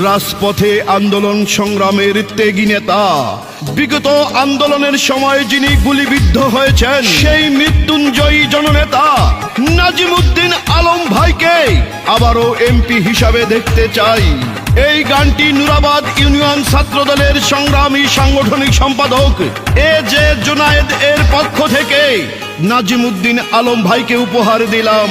রাজপথে আন্দোলন সংগ্রামের ত্যাগী নেতা। বিগত আন্দোলনের সময় যিনি গুলিবিদ্ধ হয়েছেন, সেই মৃত্যুঞ্জয়ী জননেতা নাজিমুদ্দিন আলম ভাইকে আবারও এমপি হিসাবে দেখতে চাই। এই গানটি নুরাবাদ ইউনিয়ন ছাত্র দলের সংগ্রামী সাংগঠনিক সম্পাদক এ জে জুনায়েদ এর পক্ষ থেকে নাজিমুদ্দিন আলম ভাইকে উপহার দিলাম।